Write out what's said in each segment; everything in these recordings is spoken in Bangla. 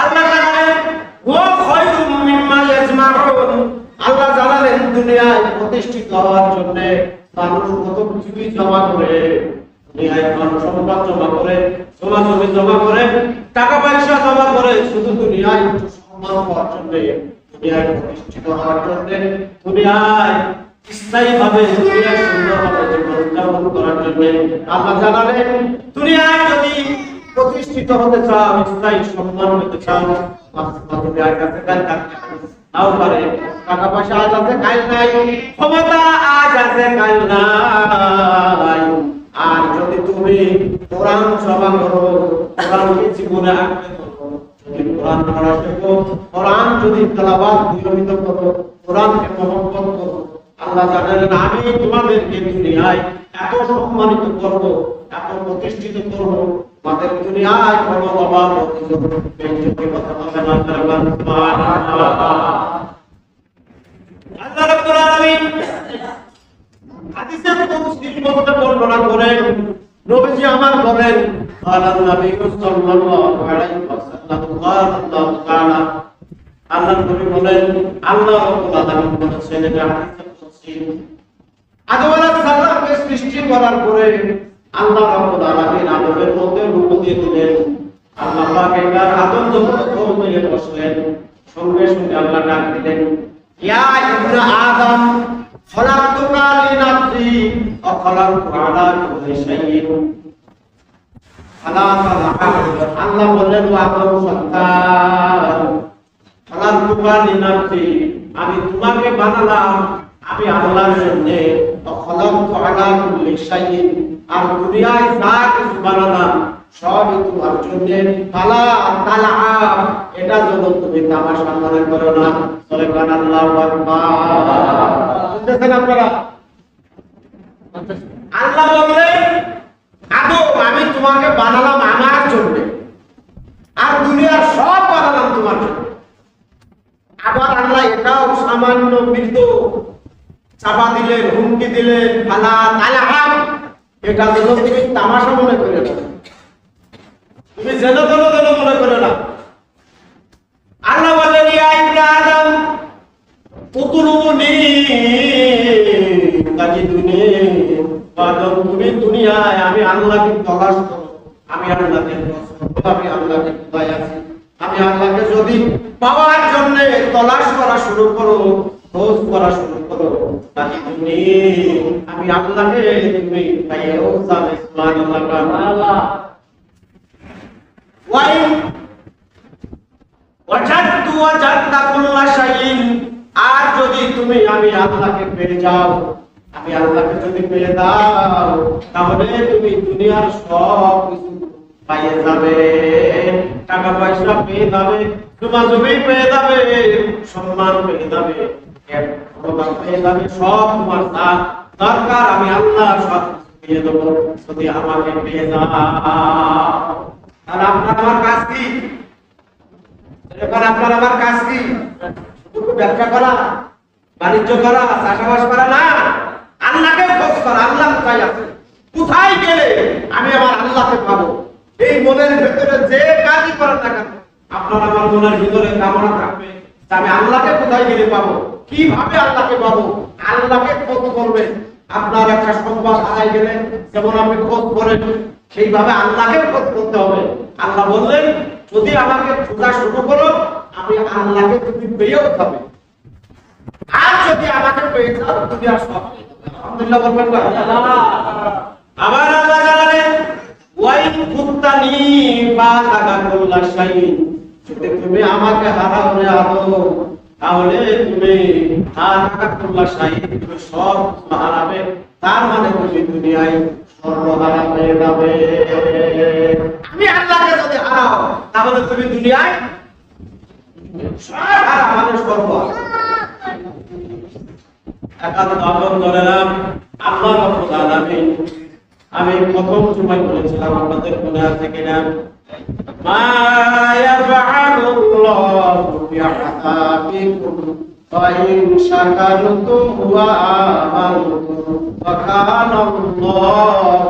আল্লাহ জানালেন, ও খায়রুম মিম্মা ইয়াজমাউন। আল্লাহ জানালেন, দুনিয়ায় প্রতিষ্ঠিত হওয়ার জন্য মানুষ কত কিছুই জমা করে। দুনিয়ায় মানুষ সম্পদ জমা করে জমা জমি জমা করে, টাকা পয়সা জমা করে, শুধু দুনিয়ায় সম্মান পাওয়ার জন্য, দুনিয়ায় প্রতিষ্ঠিত হওয়ার জন্য, দুনিয়ায় স্থায়ী ভাবে দুনিয়ায় সুন্দর ভাবে করার জন্য আল্লাহ জানালেন, দুনিয়ায় যদি প্রতিষ্ঠিত হতে চাও স্থায়ী সম্মান পেতে চাও। কোরআন জীবনে যদি যদি নিয়মিত করো, কোরআনকে মহব্বত করো, আল্লাহ জানেন, আমি তোমাদেরকে দুনিয়ায় এত সম্মানিত করব, এত প্রতিষ্ঠিত করব তোমাদের দুনিয়ায় কোনো অভাব অভিযোগ বেঞ্চকে কথা বলবে না তারা সুবহানাল্লাহ আল্লাহ রাব্বুল আলামিন হাদিসের তফসীর মধ্যে বর্ণনা করেন নবীজি আমার বলেন قال النبي صلى الله عليه وسلم قال الله تعالى আল্লাহ নবী বলেন আল্লাহ রাব্বুল আলামিন বলেছেন এটা হাদিসের তফসীর আদম আলাইহিস সালামকে সৃষ্টি করার পরে আল্লাহ রাব্বুল আলামিন আদমের মধ্যে রূপ দিয়ে দিলেন। আল্লাহ পাক একবার আদম যখন ঘুম থেকে বসলেন। সঙ্গে সঙ্গে আল্লাহ ডাক দিলেন, ইয়া ইবনা আদম, খলাকতুকা লিনাফসি ওয়া খলাকতু আলা কুল্লি শাইইন। আল্লাহ বললেন, ও আদম সন্তান, খলাকতুকা লিনাফসি, আমি তোমাকে বানালাম, আমি আল্লাহর জন্য খলাকতু আলা কুল্লি শাইইন। আর দুনিয়ায় যা কিছু বানালাম সবই তোমার জন্য পালা তালা এটা যেন তুমি তামাশা মনে করো না চলে আল্লাহ শুনতেছেন আপনারা? আল্লাহ বললেন আদম আমি তোমাকে বানালাম আমার জন্য। আর দুনিয়ার সব বানালাম তোমার জন্য। আবার আল্লাহ এটাও সামান্য মৃদু চাপা দিলেন হুমকি দিলেন ফালা তালা এটা যেন তুমি তামাশা মনে করে না। তুমি যেন তেন যেন মনে করে না। আল্লাহ বলেন আদম তুমি দুনিয়ায় আমি আল্লাহকে তলাশ করো। আমি আল্লাহকে আমি আল্লাহকে আছি। আমি আল্লাহকে যদি পাওয়ার জন্য তলাশ করা শুরু করো, খোঁজ করা শুরু করো। আমি আর যদি তুমি আমি আল্লাহকে পেয়ে যাও, আমি আল্লাহকে যদি পেয়ে দাও, তাহলে তুমি দুনিয়ার সব কিছু পাইয়ে যাবে। টাকা পয়সা পেয়ে যাবে জমা জমি পেয়ে যাবে, সম্মান পেয়ে যাবে। যাবে সব তোমার দরকার, আমি আল্লাহ সব দেবো। যদি আমাকে পেয়ে যাও। আর আপনার আমার কাজ কি? আপনার আমার কাজ কি? ব্যবসা করা, বাণিজ্য করা, চাষাবাস করা না। আল্লাহকে খোঁজ করা, আল্লাহ কোথায় আছে? কোথায় গেলে আমি আমার আল্লাহকে পাবো? এই মনের ভেতরে যে কাজই করার না কেন, আপনার আমার মনের ভিতরে কামনা থাকবে। আমি আল্লাহকে কোথায় গেলে পাবো? কীভাবে আল্লাহকে পাবো? আল্লাহকে খোঁজ করবেন আপনার একটা সংবাদ হারাই গেলে যেমন আপনি খোঁজ করেন, সেইভাবে আল্লাহকে খোঁজ করতে হবে। আল্লাহ বললেন, যদি আমাকে খোঁজা শুরু করো, আমি আল্লাহকে তুমি পেয়েও যাবে। আর যদি আমাকে পেয়ে যাও, তুমি আর সব আলহামদুলিল্লাহ বলবেন আবার আল্লাহ জানালেন ওয়াই কুত্তানি বা লাগা কুল্লা শাইইন। যদি তুমি আমাকে আদো তাহলে তুমি আর সব হারাবে। তার মানে তুমি দুনিয়ায় সর্বহারা যাবে। আমি আল্লাহকে যদি হারাও, তাহলে তুমি দুনিয়ায় সব হারা মানে রাব্বুল আলামিন, আমি প্রথম সময় বলেছিলাম আপনাদের মনে আছে কিনা? মা ইয়াফআলুল্লাহু বিআযাবিকুম فإن شكرتم وآمنتم وكان الله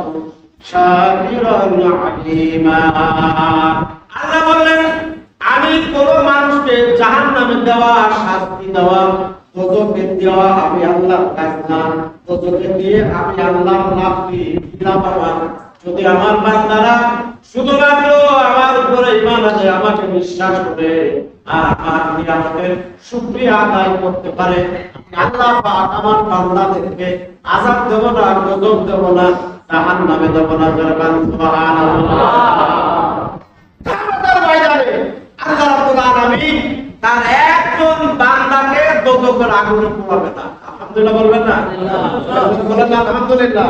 شاكرا عليما আল্লাহ বললেন আমি কোন মানুষকে জাহান্নামে দেওয়া শাস্তি দেওয়া দোজখে দেওয়া আমি আল্লাহর কাজ না দোজখে দিয়ে আমি আল্লাহর লাভ দিই কি লাভ আমার যদি আমার বান্দারা শুধুমাত্র আমার উপরে ইমান আছে আমাকে বিশ্বাস করে আর আমার নিয়ামতের শুকরিয়া আদায় করতে পারে আল্লাহ পাক আমার বান্দাদেরকে আযাব দেব না গজব দেব না জাহান্নামে দেব না জরবান সুবহানাল্লাহ। আল্লাহ রাব্বুল আলামিন তার একজন বান্দাকে দোজখের আগুনে পোড়াবে না। আলহামদুলিল্লাহ বলবেন না? বলেন আলহামদুলিল্লাহ।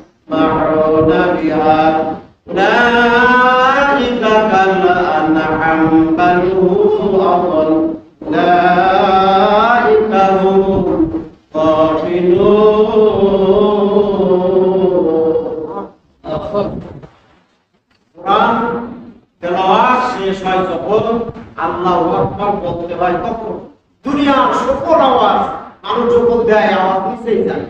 بها أولئك كالأنعام بل هم أضل أولئك هم الغافلون কোরআন তেলাওয়াত শেষ হয় যখন আল্লাহু আকবার বলতে হয় তখন দুনিয়ার সকল আওয়াজ মানুষ যখন দেয় আওয়াজ নিচেই যায়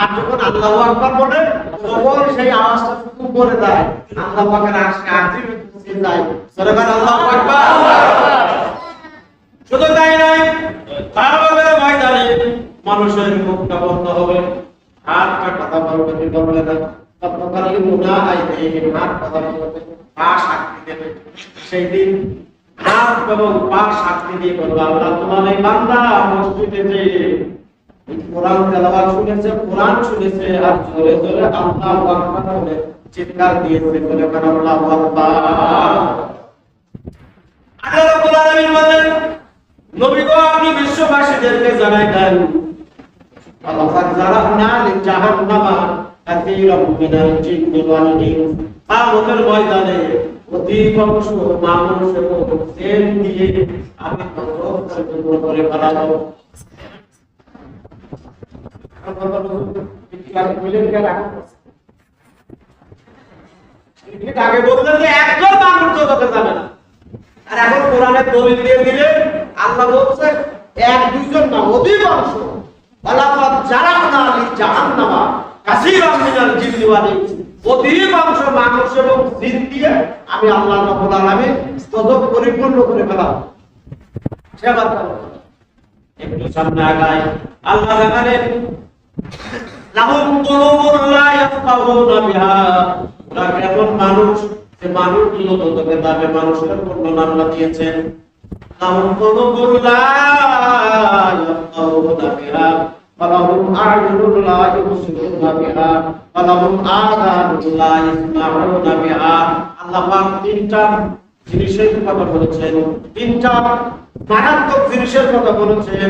আর যখন আল্লাহু আকবার বলে, তখন সেই আওয়াজটা শুধু করে দেয় আল্লাহ পাকের আশে আজিম যায়। সরকার আল্লাহু আকবার। শুধু তাই নয় তারপরে ময়দানে মানুষের মুখটা বন্ধ হবে। হাতটা কথা বলবে বলবে না। তৎকালীন মুনা আইতে হাত কথা বলবে পা সাক্ষী দেবে। সেই দিন হাত এবং পা সাক্ষী দিয়ে বলবে, আল্লাহ তোমার এই বান্দা মসজিদে যে কোরআন তেলাওয়াত শুনেছে, কোরআন শুনেছে, আর জোরে জোরে আল্লাহু আকবার বলে চিৎকার দিয়েছে, বলে কেন আল্লাহু আকবার। আল্লাহ রাব্বুল আলামিন বলেন, নবী গো, আপনি বিশ্ববাসীদেরকে জানাই দেন, আল্লাহ জারাহনা লিজাহান্নামা কাসীরাম মিনাল জিন্নি ওয়াল ইনস কিয়ামতের ময়দানে অধিকাংশ মানুষ এবং জেন দিয়ে আমি ধ্বংস করে ফেলাবো। আগে বললেন যে একজন মানুষ তো যাবে না আর এখন কোরআনের দলিল দিয়ে দিলে আল্লাহ বলছে এক দুইজন না অধিকাংশ ওয়ালাকাদ জারাহনা লিজাহান্নামা কাসীরাম মিনাল জিন্নি ওয়াল অধিকাংশ মানুষ এবং জিন দিয়ে আমি আল্লাহ রাব্বুল আলামিন স্তব পরিপূর্ণ করে ফেলাম সে আবার একটু সামনে আগাই আল্লাহ জানেন লাহুম কুলুবুন লা ইয়াফকাহুনা বিহা ওরা কেমন মানুষ যে মানুষগুলো তো তোকে দাবে মানুষের বর্ণনা আল্লাহ দিয়েছেন লাহুম কুলুবুন লা ইয়াফকাহুনা বিহা ولهم أعين لا يبصرون بها ولهم آذان لا يسمعون بها আল্লাহ পাক তিনটা জিনিসের কথা বলেছেন তিনটা মারাত্মক জিনিসের কথা বলেছেন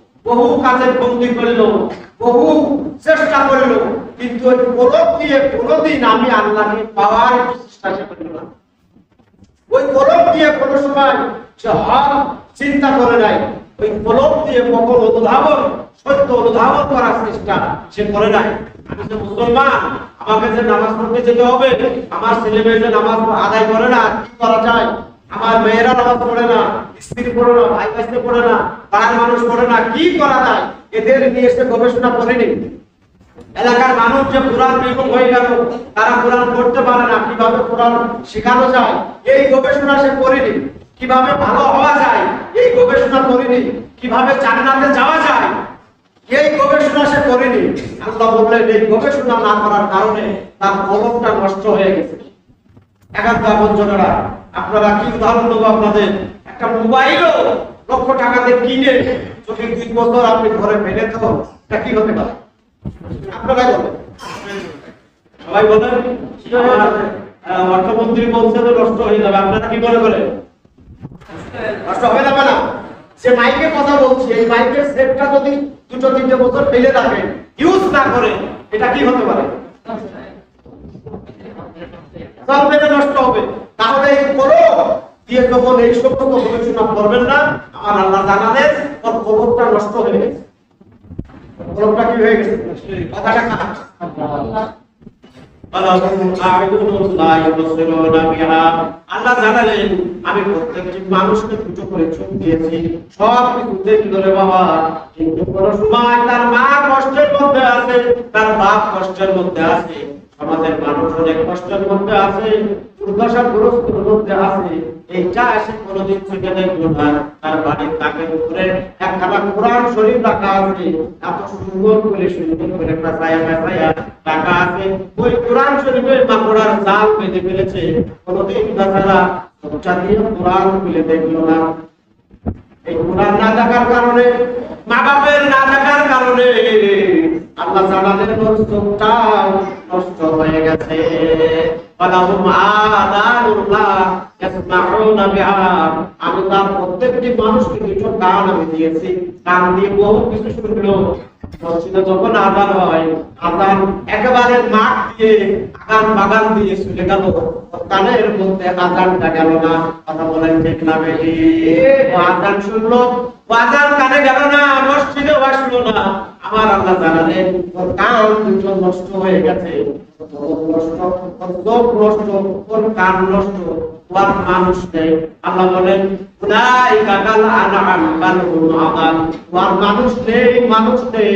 বহু কাজে বন্দি করিল, বহু চেষ্টা করিল, কিন্তু ওই কোনোদিন আমি আল্লাহকে পাওয়ার চেষ্টা সে না। ওই কলম দিয়ে কোনো সময় সে হক চিন্তা করে নাই, ওই কলম দিয়ে কখন অনুধাবন, সত্য অনুধাবন করার চেষ্টা সে করে নাই। আমি যে মুসলমান, আমাকে যে নামাজ পড়তে যেতে হবে, আমার ছেলে মেয়ে যে নামাজ আদায় করে না, কি করা যায়? আমার মেয়েরা নামাজ পড়ে না, স্ত্রী পড়ে না, ভাই ভাইতে পড়ে না, পাড়ার মানুষ পড়ে না, কি করা যায়? এদের নিয়ে এসে গবেষণা করেনি এলাকার মানুষ যে কোরআন বিমুখ হয়ে গেল, তারা কোরআন পড়তে পারে না, কীভাবে কোরআন শেখানো যায়? এই গবেষণা সে করেনি কীভাবে ভালো হওয়া যায়? এই গবেষণা করেনি কীভাবে জান্নাতে যাওয়া যায়? এই গবেষণা সে করেনি আল্লাহ বললেন, এই গবেষণা না করার কারণে তার কলমটা নষ্ট হয়ে গেছে। একান্ত আপনজনেরা আপনারা কি উদাহরণ দেবো আপনাদের? একটা মোবাইলও লক্ষ টাকাতে কিনে যদি দুই বছর আপনি ঘরে ফেলে তো এটা কি হতে পারে? আপনারা বলেন। সবাই বলেন অর্থমন্ত্রী বলছে তো নষ্ট হয়ে যাবে, আপনারা কি মনে করেন? নষ্ট হয়ে যাবে না। সে মাইকে কথা বলছে, এই মাইকের সেটটা যদি দুটো তিনটে বছর ফেলে রাখেন ইউজ না করে, এটা কি হতে পারে সব মেনে নষ্ট হবে তাহলে এই করো দিয়ে এই সমস্ত গবেষণা করবেন না আল্লাহ জানালেন ওর খবরটা নষ্ট হয়ে গেছে। কলমটা কি হয়ে গেছে? কথাটা মানুষকে দুটো করে সব বাবা? কিন্তু তার মা কষ্টের মধ্যে আছে, তার বাপ কষ্টের মধ্যে আছে। সমাজের মানুষ অনেক কষ্টের মধ্যে আছে দুর্দশাগ্রস্তের মধ্যে আছে। এইটা এসে কোনোদিন তার বাড়ির তাকে উপরে একখানা কোরআন শরীফ রাখা আছে। এত সুন্দর করে করে আছে। ওই কোরআন শরীফের মাকড়ার জাল বেঁধে ফেলেছে। কোনোদিন চোখটা দিয়ে কোরআন খুলে দেখল না। এই কোরআন না থাকার কারণে মা বাপের না থাকার কারণে আল্লাহ ওর চোখটা নষ্ট হয়ে গেছে। ফালাহুম আদানুল্লাহ ইয়াসমাউনা বিহা। আমি তার প্রত্যেকটি মানুষকে দুটো কান আমি দিয়েছি। কান দিয়ে বহু কিছু শুনলো। মসজিদে যখন আজান হয়, আজান একেবারে মাঠ দিয়ে আগান বাগান দিয়ে চলে গেল। কানের মধ্যে আজানটা গেল না। কথা বলেন ঠিক না বেশি আজান শুনলো আজান কানে গেল না, মসজিদে বাসলো না। আমার আল্লাহ জানালেন ওর কান দুটো নষ্ট হয়ে গেছে। চোখ নষ্ট মানুষ নেই। বলেন মানুষ নেই মানুষ নেই।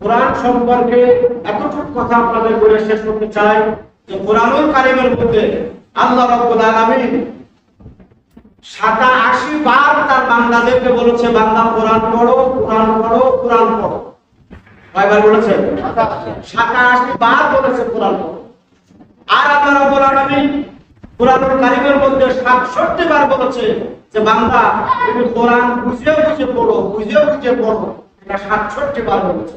কোরআন সম্পর্কে এতটুকু কথা আপনাদের বলে শেষ করতে চাই যে কোরআনুল কারিমের মধ্যে আল্লাহ রাব্বুল আলামিন সাতা আশি বার তার বান্দাদেরকে বলেছে, বান্দা, কোরআন পড়ো কোরআন পড়ো কোরআন পড়ো। কয়বার বলেছে? সাতা আশি বার বলেছে, কোরআন আর আল্লাহ রাব্বুল আলামিন কোরআনুল কারিমের মধ্যে 67 বার বলেছে যে, বান্দা, তুমি কোরআন বুঝে বুঝে পড়ো বুঝে বুঝে পড়ো। এটা 67 বার বলেছে।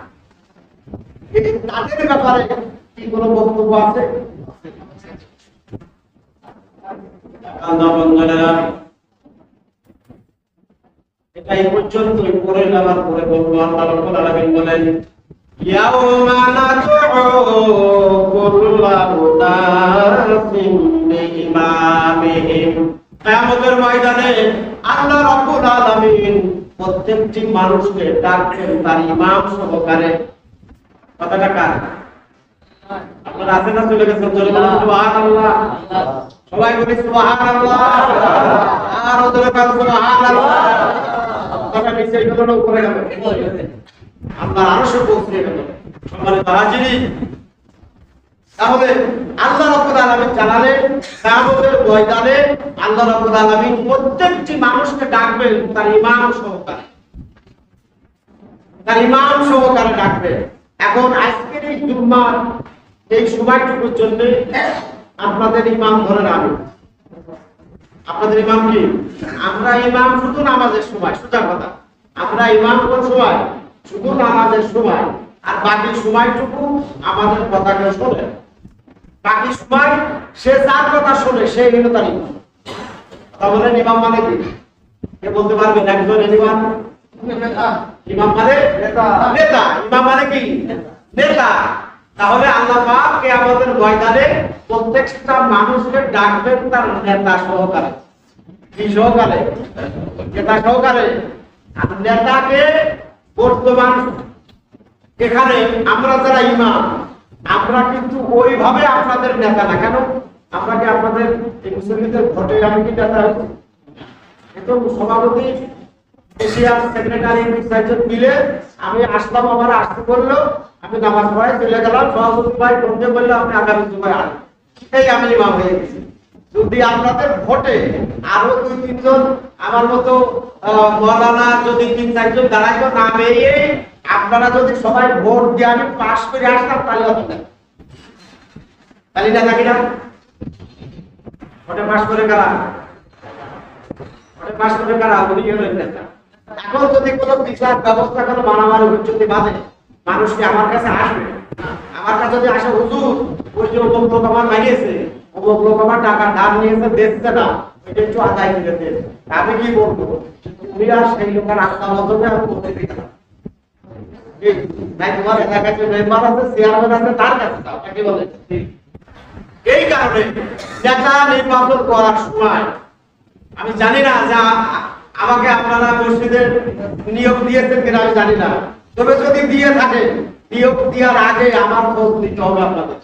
ব্যাপারে কি কোনো বক্তব্য আছে? পর্যন্তই। পরে আবার পরে বলব। আল্লাহ রাব্বুল আলামিন বলেন, ইয়াউমা কিয়ামতের ময়দানে আল্লাহ রাব্বুল আলামিন প্রত্যেকটি মানুষকে ডাকবেন তার ইমাম সহকারে। কথাটা কার? আপনারা আছেন না চলে গেছেন সবাই বলি আর কথা উপরে আরও সে পৌঁছে গেল। সম্মানিত হাজিরিন তাহলে আল্লাহ রাব্বুল আলামিন ময়দানে আল্লাহ আলামিন প্রত্যেকটি মানুষকে ডাকবেন, তার ইমাম সহকারে। তার ইমাম সহকারে ডাকবেন। এখন আজকের এই জুম্মার এই সময়টুকুর জন্য আপনাদের ইমাম ধরেন আমি আপনাদের ইমাম কি? আমরা ইমাম শুধু নামাজের সময়, সোজা কথা। আমরা ইমাম কোন সময়? শুধু নামাজের সময়। আর বাকি সময়টুকু আমাদের কথা কেউ শোনে। বাকি সময় সে যার কথা শোনে, সে হলো তার ইমাম। তাহলে ইমাম মানে কি? কে বলতে পারবেন? একজন ইমাম? ইমাম মানে নেতা। নেতা। ইমাম মানে কি? নেতা। তাহলে আল্লাহ পাক কিয়ামতের ময়দানে প্রত্যেকটা মানুষকে ডাকবেন তার নেতা সহকারে। কি সহকারে? নেতা সহকারে। নেতাকে বর্তমান এখানে আমরা যারা ইমাম আমরা কিন্তু ওইভাবে আপনাদের নেতা না। কেন? আমরা কি আপনাদের মুসলিমদের ভোটে আমি কি নেতা? এ সভাপতি এশিয়ার সেক্রেটারি চারজন মিলে আমি আসলাম, আমার আসতে বলল, আমি নামাজ পড়াই চলে গেলাম সভাপতি ভাই বলতে বলল, আপনি আগামী জুমায় আসেন এই আমি ইমাম হয়ে গেছি। যদি আপনাদের ভোটে আরও দুই, তিনজন আমার মতো মৌলানা যদি তিন, চারজন দাঁড়াইতো না পেয়ে আপনারা যদি সবাই ভোট দিয়ে আমি পাশ করে আসতাম, তাহলে হতো না। তাহলে না থাকি না। ভোটে পাশ করে কারা? ভোটে পাশ করে কারা? নেতা এখন যদি কোনো বিচার ব্যবস্থা, কোনো মারামারি হুজ্জতি বাঁধে, মানুষ কি আমার কাছে আসবে? আমার কাছে যদি আসে, হুজুর, ওই যে অমুক লোক আমার মারিয়েছে অমুক লোক আমার টাকা ধার নিয়েছে দেখছে না। আমি এই কারণে করার সময়, আমি জানি না যে আমাকে আপনারা মসজিদের নিয়োগ দিয়েছেন কিনা আমি জানি না। তবে যদি দিয়ে থাকে নিয়োগ দেওয়ার আগে আমার খোঁজ নিতে হবে আপনাদের।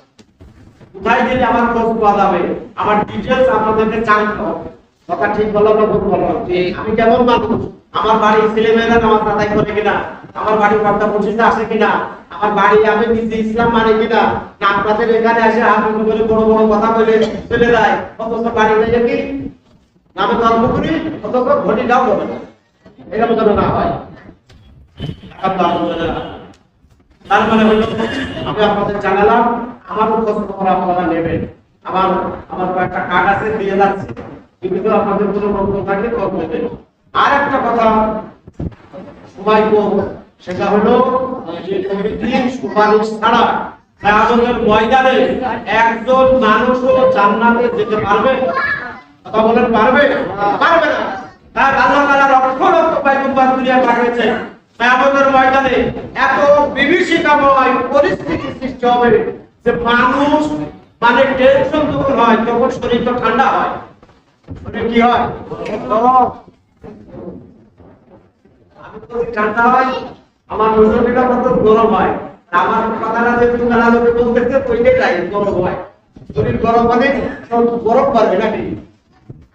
কোথায় গেলে আমার খোঁজ পাওয়া যাবে? আমার ডিটেলস আপনাদেরকে জানতে হবে। কথা ঠিক বললাম না ভুল বললাম আমি কেমন মানুষ? আমার বাড়ি ছেলে মেয়েরা নামাজ আদায় করে কিনা? আমার বাড়ি কর্তা পঁচিশে আসে কিনা? আমার বাড়ি আমি নিজে ইসলাম মানে কিনা? না আপনাদের এখানে আসে হাত করে বড় বড় কথা বলে চলে যায়। অথচ বাড়ি নেই কি নামে ধর্ম করি অথচ ঘটি দাও হবে না। এরকম যেন না হয়। তার মানে হলো, আমি আপনাদের জানালাম, আমার খোঁজ খবর আপনারা নেবেন। আমার আমার কয়েকটা কার্ড আছে, দিয়ে যাচ্ছে। কিন্তু আপনাদের কোনো বক্তব্য থাকলে খোঁজ নেবেন আর একটা কথা সময় কম সেটা হলো সুপারিশ ছাড়া ময়দানে একজন মানুষও জান্নাতে যেতে পারবে কথা বলেন পারবে? পারবে না। তার আল্লাহ তাআলা লক্ষ লক্ষ পয়গম্বর দুনিয়া পাঠিয়েছে কিয়ামতের ময়দানে এত বিভীষিকাময় পরিস্থিতি সৃষ্টি হবে যে মানুষ মানে টেনশন যখন হয়, তখন শরীর তো ঠান্ডা হয়। শরীর কি হয়। আমি তো ঠান্ডা হয়, আমার শরীরটা কত গরম হয়। আমার কথাটা যে তুমি লোকে বলতেছে, ওইটাই গরম হয়। শরীর গরম মানে গরম পারবে নাকি?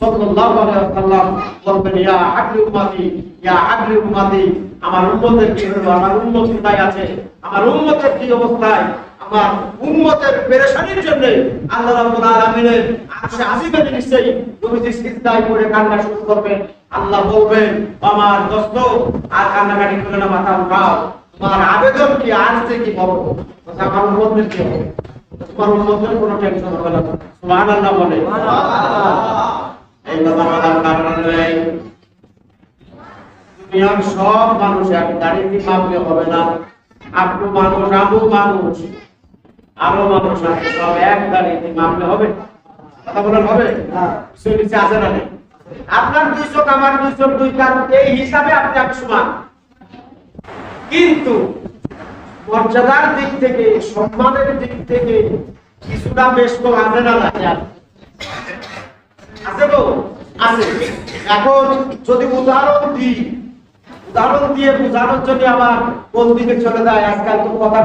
সাল্লাল্লাহু বলবেন, ইয়া ইয়া আমার উম্মতের কি হলো? আমার উম্মত কোথায় আছে? আমার উম্মতের কি অবস্থায়? আমার উম্মতের পেরেশানির জন্য আল্লাহ রাব্বুল আলামিনের আরশে নিশ্চয়ই সিজদায় পড়ে কান্না শুরু আল্লাহ বলবেন, আমার আর কান্নাকাটি করে না, মাথা উঠাও। তোমার আবেদন কি? আজ থেকে বলো আমার উম্মতের কি হবে। তোমার উম্মতের কোনো টেনশন হবে না। সুবহানাল্লাহ বলে। এই কথা বলার কারণ নেই দুনিয়ার সব মানুষ এক দাঁড়িয়ে মাপলে হবে না। আপনি মানুষ আমু মানুষ আরও মানুষ আছে সব এক দাঁড়িয়ে মাপলে হবে। কথা বলার হবে? বিষয় নিচে আছে না আপনার দুই চোখ আমার দুই চোখ দুই কান এই হিসাবে আপনি আমি সমান। কিন্তু মর্যাদার দিক থেকে সম্মানের দিক থেকে কিছুটা বেশ কম আছে না তো আছে। এখন যদি উদাহরণ দিই, উদাহরণ দিয়ে বোঝানোর জন্য আমার কোন দিকে চলে যায়, আজকাল তো কথা